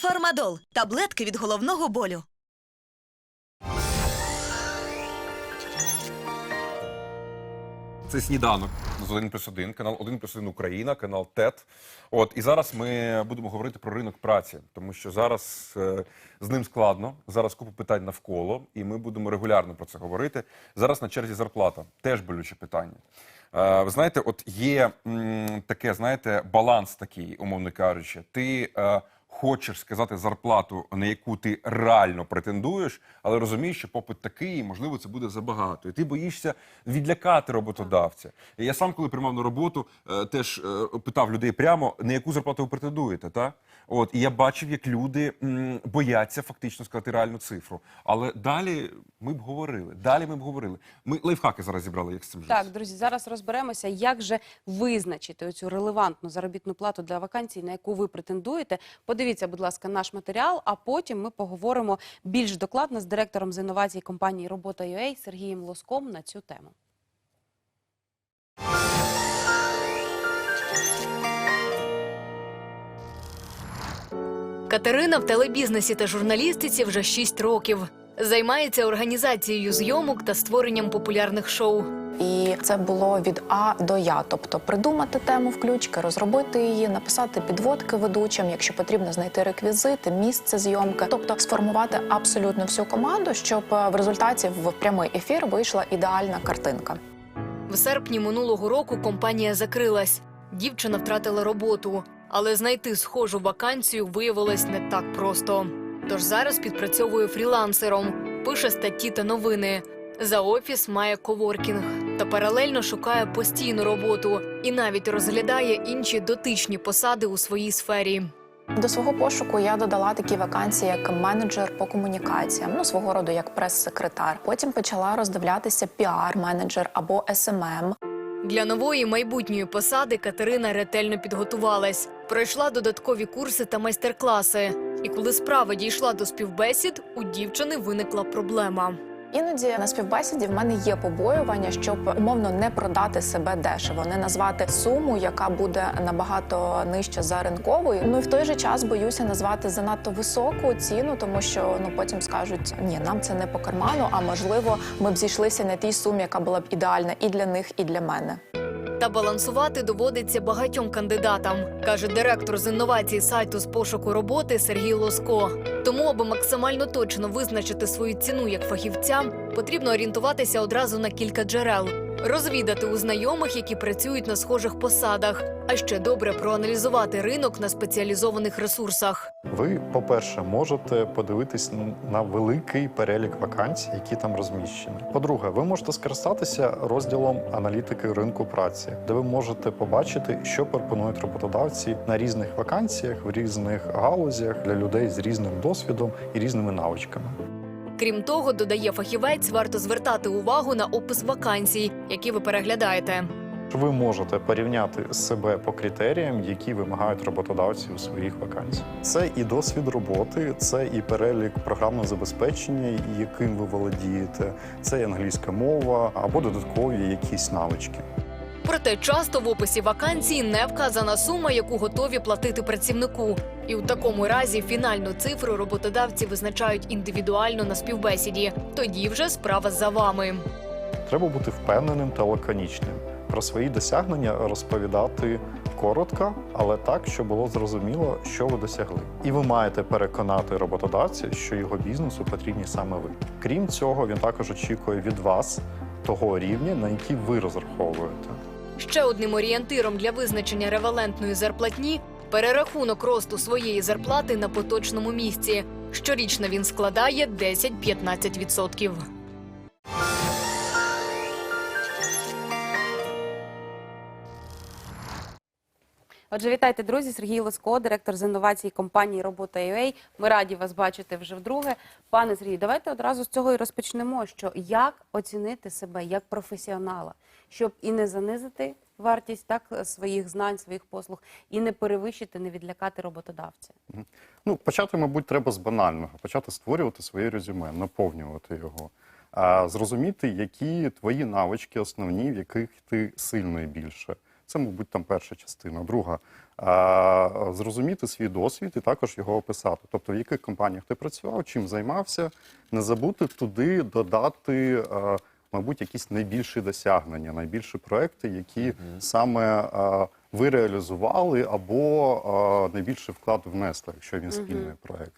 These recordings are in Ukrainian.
Фармадол таблетки від головного болю. Це сніданок з 1 плюс 1, канал 1 плюс 1 Україна, канал ТЕТ. От і зараз ми будемо говорити про ринок праці, тому що зараз е, з ним складно. Зараз купа питань навколо, і ми будемо регулярно про це говорити. Зараз на черзі зарплата теж болюче питання. Е, ви знаєте, от є м, таке, знаєте, баланс такий, умовно кажучи. Ти е, хочеш сказати зарплату, на яку ти реально претендуєш, але розумієш, що попит такий, і, можливо, це буде забагато. І ти боїшся відлякати роботодавця. І я сам, коли приймав на роботу, е, теж е, питав людей прямо, на яку зарплату ви претендуєте. Та? От, і я бачив, як люди м, бояться фактично сказати реальну цифру. Але далі ми б говорили. Далі ми б говорили. Ми лайфхаки зараз зібрали, як з цим жити. Так, друзі, зараз розберемося, як же визначити цю релевантну заробітну плату для вакансій, на яку ви претендуєте. Подивіться, будь ласка, наш матеріал, а потім ми поговоримо більш докладно з директором з інновацій компанії Робота.ua Сергієм Лоском на цю тему. Катерина в телебізнесі та журналістиці вже 6 років. Займається організацією зйомок та створенням популярних шоу. І це було від А до Я, тобто придумати тему включки, розробити її, написати підводки ведучим, якщо потрібно знайти реквізити, місце зйомки, тобто сформувати абсолютно всю команду, щоб е, в результаті в прямий ефір вийшла ідеальна картинка. В серпні минулого року компанія закрилась. Дівчина втратила роботу, але знайти схожу вакансію виявилось не так просто. Тож зараз підпрацьовує фрілансером, пише статті та новини. За офіс має коворкінг та паралельно шукає постійну роботу і навіть розглядає інші дотичні посади у своїй сфері. До свого пошуку я додала такі вакансії, як менеджер по комунікаціям, ну свого роду як прес-секретар. Потім почала роздивлятися піар-менеджер або СММ. Для нової майбутньої посади Катерина ретельно підготувалась, пройшла додаткові курси та майстер-класи. І коли справа дійшла до співбесід, у дівчини виникла проблема. Іноді на співбесіді в мене є побоювання, щоб умовно не продати себе дешево, не назвати суму, яка буде набагато нижча за ринковою. Ну і в той же час боюся назвати занадто високу ціну, тому що ну потім скажуть, ні, нам це не по карману. А можливо, ми б зійшлися на тій сумі, яка була б ідеальна і для них, і для мене. Та балансувати доводиться багатьом кандидатам, каже директор з інновацій сайту з пошуку роботи Сергій Лоско. Тому, аби максимально точно визначити свою ціну як фахівцям, потрібно орієнтуватися одразу на кілька джерел, розвідати у знайомих, які працюють на схожих посадах, а ще добре проаналізувати ринок на спеціалізованих ресурсах. Ви, по-перше, можете подивитись на великий перелік вакансій, які там розміщені. По-друге, ви можете скористатися розділом аналітики ринку праці, де ви можете побачити, що пропонують роботодавці на різних вакансіях в різних галузях для людей з різним досвідом і різними навичками. Крім того, додає фахівець, варто звертати увагу на опис вакансій, які ви переглядаєте. Ви можете порівняти себе по критеріям, які вимагають роботодавці у своїх вакансіях. Це і досвід роботи, це і перелік програмного забезпечення, яким ви володієте, це і англійська мова або додаткові якісь навички. Проте часто в описі вакансії не вказана сума, яку готові платити працівнику. І у такому разі фінальну цифру роботодавці визначають індивідуально на співбесіді. Тоді вже справа за вами. Треба бути впевненим та лаконічним. Про свої досягнення розповідати коротко, але так, щоб було зрозуміло, що ви досягли. І ви маєте переконати роботодавця, що його бізнесу потрібні саме ви. Крім цього, він також очікує від вас того рівня, на який ви розраховуєте. Ще одним орієнтиром для визначення ревалентної зарплатні перерахунок росту своєї зарплати на поточному місці. Щорічно він складає 10-15%. Отже, вітайте, друзі. Сергій Лоско, директор з інновацій компанії Робота.ua. Ми раді вас бачити вже вдруге. Пане Сергій, давайте одразу з цього і розпочнемо. Що як оцінити себе як професіонала, щоб і не занизити вартість так своїх знань, своїх послуг, і не перевищити, не відлякати роботодавця. Ну, почати, мабуть, треба з банального. Почати створювати своє резюме, наповнювати його. А зрозуміти, які твої навички основні, в яких ти сильний більше. Це, мабуть, там перша частина. Друга зрозуміти свій досвід і також його описати. Тобто, в яких компаніях ти працював, чим займався, не забути туди додати. Мабуть, якісь найбільші досягнення, найбільші проекти, які саме а, ви реалізували або а, найбільший вклад внесли, якщо він спільний проект.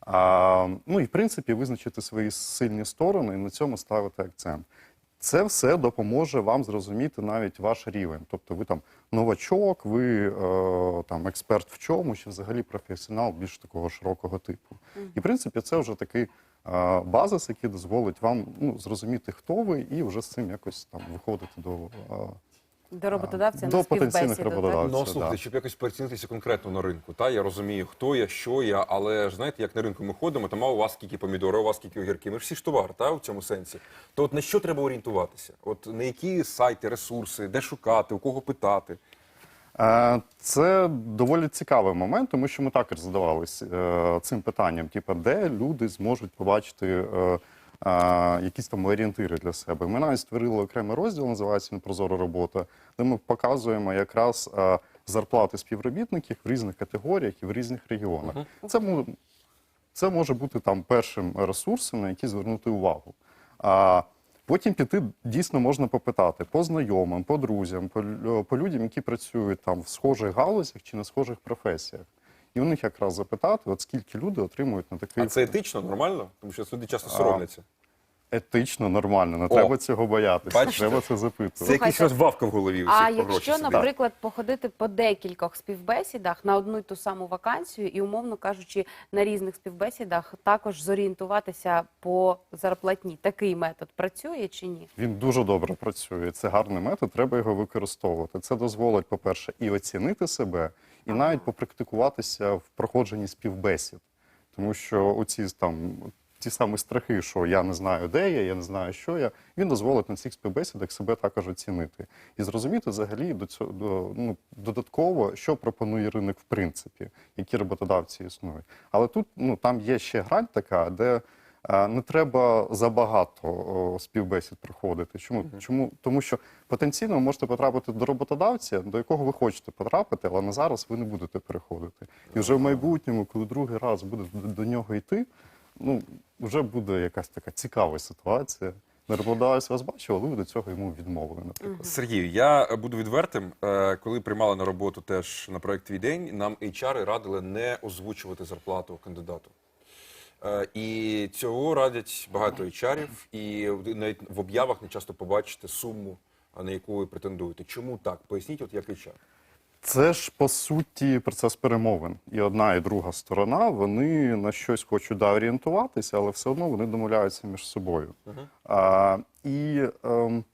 А, ну і в принципі визначити свої сильні сторони і на цьому ставити акцент. Це все допоможе вам зрозуміти навіть ваш рівень. Тобто ви там новачок, ви е, там експерт в чомусь, чи взагалі професіонал більш такого широкого типу. І в принципі, це вже такий е, базис, який дозволить вам ну, зрозуміти, хто ви, і вже з цим якось там виходити до, е, До роботодавця До на потенційних роботодавців. Ну, слухайте, щоб якось перецінитися конкретно на ринку. Та я розумію, хто я, що я, але ж знаєте, як на ринку ми ходимо, там а у вас скільки помідори, у вас скільки огірки. Ми ж всі ж товар, та в цьому сенсі. То от на що треба орієнтуватися? От на які сайти, ресурси, де шукати, у кого питати? Е, Це доволі цікавий момент, тому що ми також задавалися е, цим питанням: типу, де люди зможуть побачити е, якісь там орієнтири для себе. Ми навіть створили окремий розділ, називається Непрозора робота, де ми показуємо якраз зарплати співробітників в різних категоріях і в різних регіонах. Це це може бути там першим ресурсом, на який звернути увагу. А потім піти дійсно можна попитати по знайомим, по друзям, по, по людям, які працюють там в схожих галузях чи на схожих професіях. І у них якраз запитати, от скільки люди отримують на такий А це етично, нормально? Тому що люди часто соромляться. етично, нормально. Не О, треба цього боятися. бачите? Треба це запитувати. Це якийсь розвавка в голові. у А всіх якщо, сидить. наприклад, походити по декількох співбесідах на одну й ту саму вакансію, і, умовно кажучи, на різних співбесідах також зорієнтуватися по зарплатні, такий метод працює чи ні? Він дуже добре працює. Це гарний метод, треба його використовувати. Це дозволить, по-перше, і оцінити себе, і навіть попрактикуватися в проходженні співбесід. Тому що оці там ті самі страхи, що я не знаю, де я, я не знаю, що я, він дозволить на цих співбесідах себе також оцінити і зрозуміти взагалі до цього до, ну, додатково, що пропонує ринок в принципі, які роботодавці існують. Але тут ну там є ще грань така, де не треба забагато співбесід проходити. Чому? Чому? Тому що потенційно ви можете потрапити до роботодавця, до якого ви хочете потрапити, але на зараз ви не будете переходити. І вже в майбутньому, коли другий раз буде до, нього йти, ну вже буде якась така цікава ситуація. Не роботодавець вас бачив, але ви до цього йому відмовили, наприклад. Сергію, я буду відвертим. Е, Коли приймали на роботу теж на проект «Твій день, нам HR радили не озвучувати зарплату кандидату. Е, І цього радять багато HR, і навіть в об'явах не часто побачите суму, на яку ви претендуєте. Чому так? Поясніть, от як HR. Це ж по суті процес перемовин. І одна, і друга сторона вони на щось хочуть да, орієнтуватися, але все одно вони домовляються між собою. А, і ем,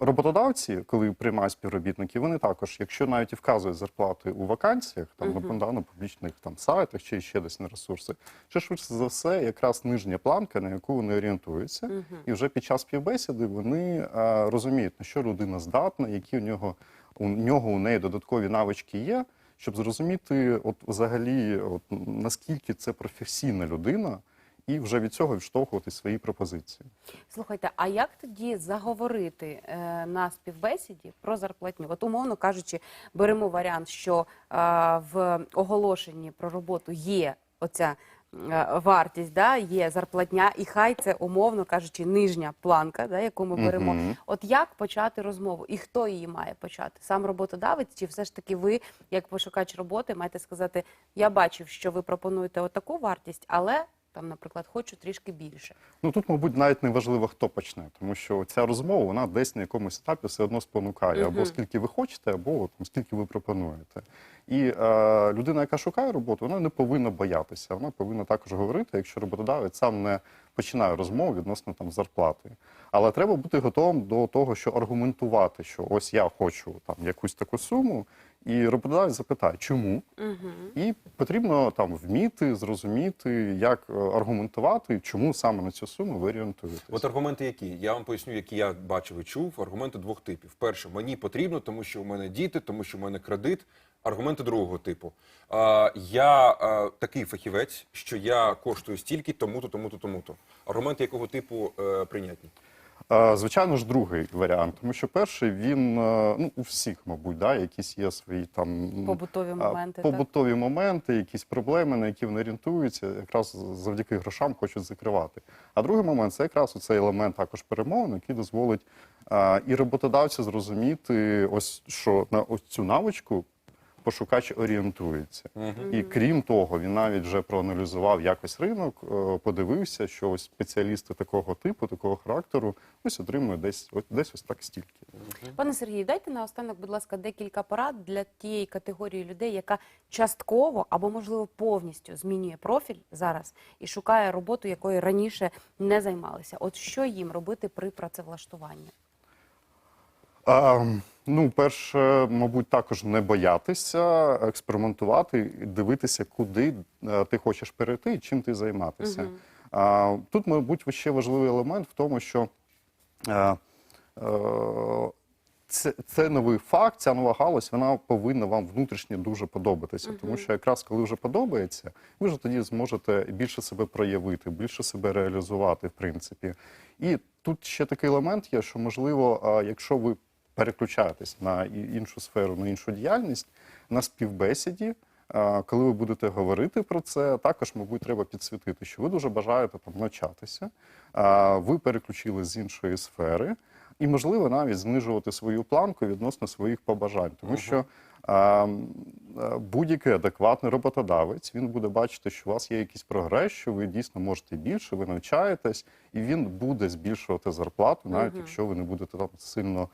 роботодавці, коли приймають співробітників, вони також, якщо навіть і вказують зарплати у вакансіях, там на да, на публічних там сайтах чи ще десь на ресурси, це швидше за все якраз нижня планка, на яку вони орієнтуються, і вже під час співбесіди вони е, розуміють, на що людина здатна, які у нього у нього у неї додаткові навички є, щоб зрозуміти, от взагалі, от наскільки це професійна людина, і вже від цього відштовхувати свої пропозиції. Слухайте, а як тоді заговорити е, на співбесіді про зарплатню? От умовно кажучи, беремо варіант, що е, в оголошенні про роботу є оця е, вартість, да, є зарплатня, і хай це умовно кажучи, нижня планка, да, яку ми беремо. Мгм. От як почати розмову? І хто її має почати? Сам роботодавець, чи все ж таки ви, як пошукач роботи, маєте сказати: я бачив, що ви пропонуєте отаку вартість, але там, наприклад, хочу трішки більше. Ну тут, мабуть, навіть не важливо, хто почне, тому що ця розмова вона десь на якомусь етапі все одно спонукає або скільки ви хочете, або там, скільки ви пропонуєте. І е, людина, яка шукає роботу, вона не повинна боятися. Вона повинна також говорити, якщо роботодавець сам не починає розмову відносно там зарплати. Але треба бути готовим до того, що аргументувати, що ось я хочу там якусь таку суму, і роботодавець запитає, чому? І потрібно там вміти зрозуміти, як е, аргументувати, чому саме на цю суму ви орієнтуєтесь. От аргументи які? Я вам поясню, які я бачив і чув. Аргументи двох типів. Перше, мені потрібно, тому що у мене діти, тому що у мене кредит. Аргументи другого типу. А, я а, такий фахівець, що я коштую стільки, тому-то, тому-то, тому-то. Аргументи якого типу е, прийнятні? Звичайно ж, другий варіант, тому що перший він е, ну у всіх, мабуть, да, якісь є свої там Побутові моменти. так? побутові моменти, якісь проблеми, на які вони орієнтуються, якраз завдяки грошам хочуть закривати. А другий момент це якраз цей елемент також перемовин, який дозволить і роботодавцю зрозуміти, ось що на ось цю навичку пошукач орієнтується. І крім того, він навіть вже проаналізував якось ринок, е, подивився, що ось спеціалісти такого типу, такого характеру, ось отримують десь, десь ось так стільки. Пане Сергію, дайте наостанок, будь ласка, декілька порад для тієї категорії людей, яка частково або, можливо, повністю змінює профіль зараз і шукає роботу, якою раніше не займалися. От що їм робити при працевлаштуванні? А, ну, перше, мабуть, також не боятися експериментувати, і дивитися, куди е, ти хочеш перейти і чим ти займатися. А, тут, мабуть, ще важливий елемент в тому, що е, е, це, це новий факт, ця нова галузь, вона повинна вам внутрішньо дуже подобатися. Тому що якраз коли вже подобається, ви вже тоді зможете більше себе проявити, більше себе реалізувати, в принципі. І тут ще такий елемент є, що можливо, якщо ви переключаєтесь на іншу сферу, на іншу діяльність, на співбесіді. Коли ви будете говорити про це, також, мабуть, треба підсвітити, що ви дуже бажаєте там навчатися, ви переключили з іншої сфери, і, можливо, навіть знижувати свою планку відносно своїх побажань, тому що а, м, а, будь-який адекватний роботодавець він буде бачити, що у вас є якийсь прогрес, що ви дійсно можете більше, ви навчаєтесь, і він буде збільшувати зарплату, навіть якщо ви не будете там сильно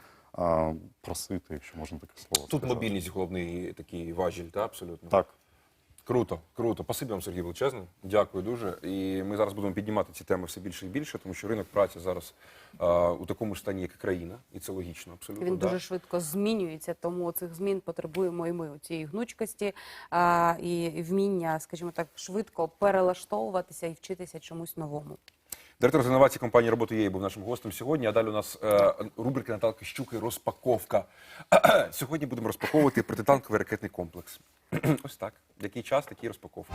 просити, якщо можна таке слово. Тут сказати. мобільність головний такий важіль, та абсолютно. Так. Круто, круто. Спасибі вам, Сергій величезне. Дякую дуже. І ми зараз будемо піднімати ці теми все більше і більше, тому що ринок праці зараз а, у такому ж стані, як і країна, і це логічно, абсолютно. Він да. дуже швидко змінюється, тому цих змін потребуємо і ми у цієї гнучкості а, і вміння, скажімо так, швидко перелаштовуватися і вчитися чомусь новому. Директор з інновацій компанії роботи ЄЙ» був нашим гостем сьогодні. А далі у нас е, рубрика Наталки Щуки розпаковка. сьогодні будемо розпаковувати протитанковий ракетний комплекс. Ось так. Який час, такі розпаковки.